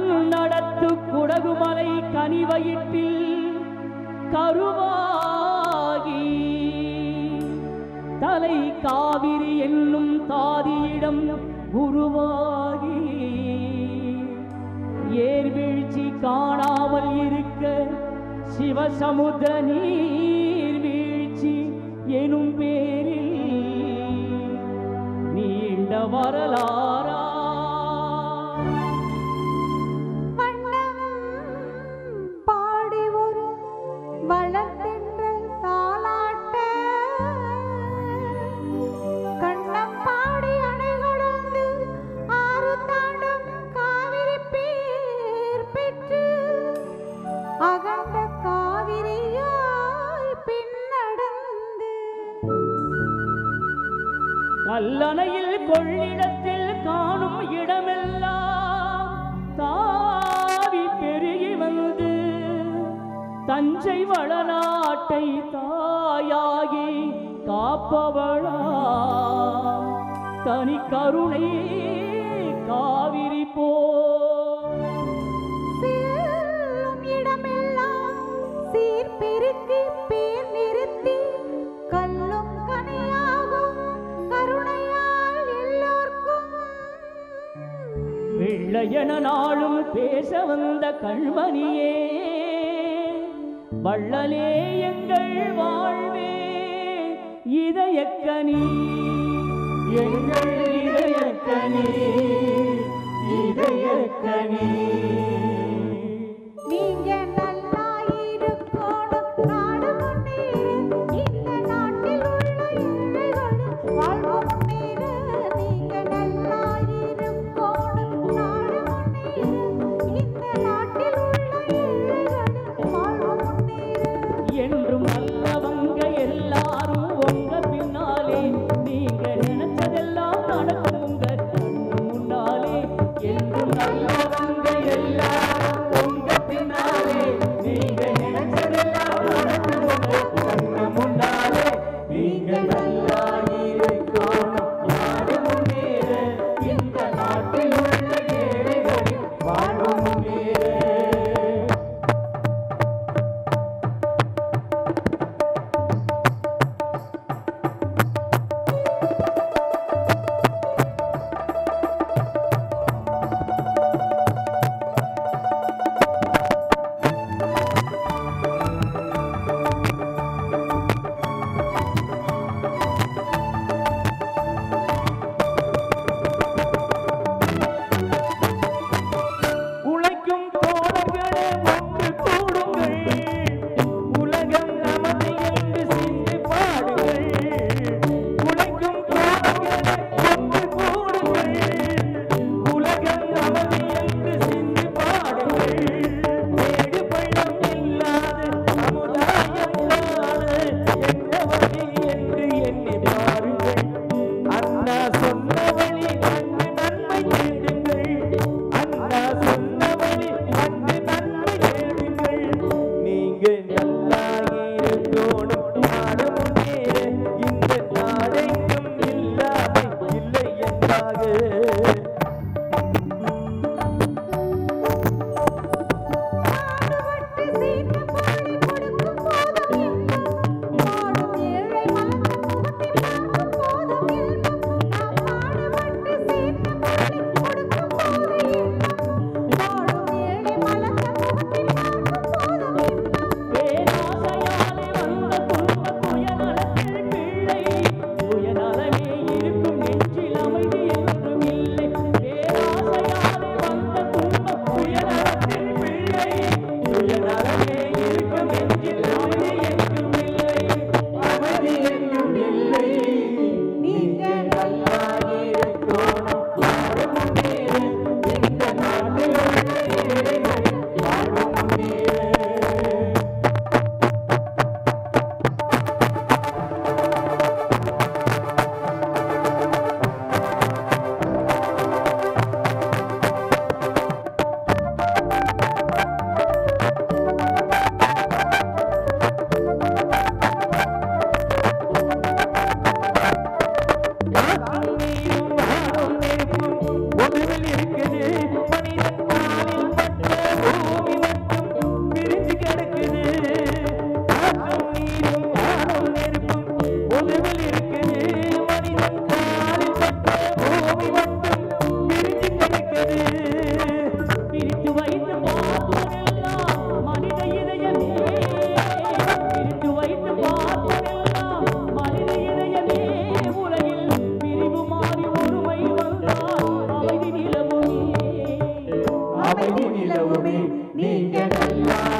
கண்ணடத்து குடகுமலை கனிவயிற்றில் கருவாகி. தலை காவிரி என்னும் தாதியிடம் உருவாகி. ஏர்வீழ்ச்சி காணாமல் இருக்க சிவசமுத்திர நீர்வீழ்ச்சி எனும் பேரில் நீண்ட வரலாறா கல்லணையில் கொள்ளிடத்தில் காணும் இடமெல்லாம் தாவி பெருகி வந்து தஞ்சை வளநாட்டை தாயாகி காப்பவளா தனி கருணை காவிரி போ என நாளும் பேச வந்த கண்மணியே வள்ளலே எங்கள் வாழ்வே இதயக்கனி எங்கள் இதயக்கனி இதயக்கனி लागे 明天的未来。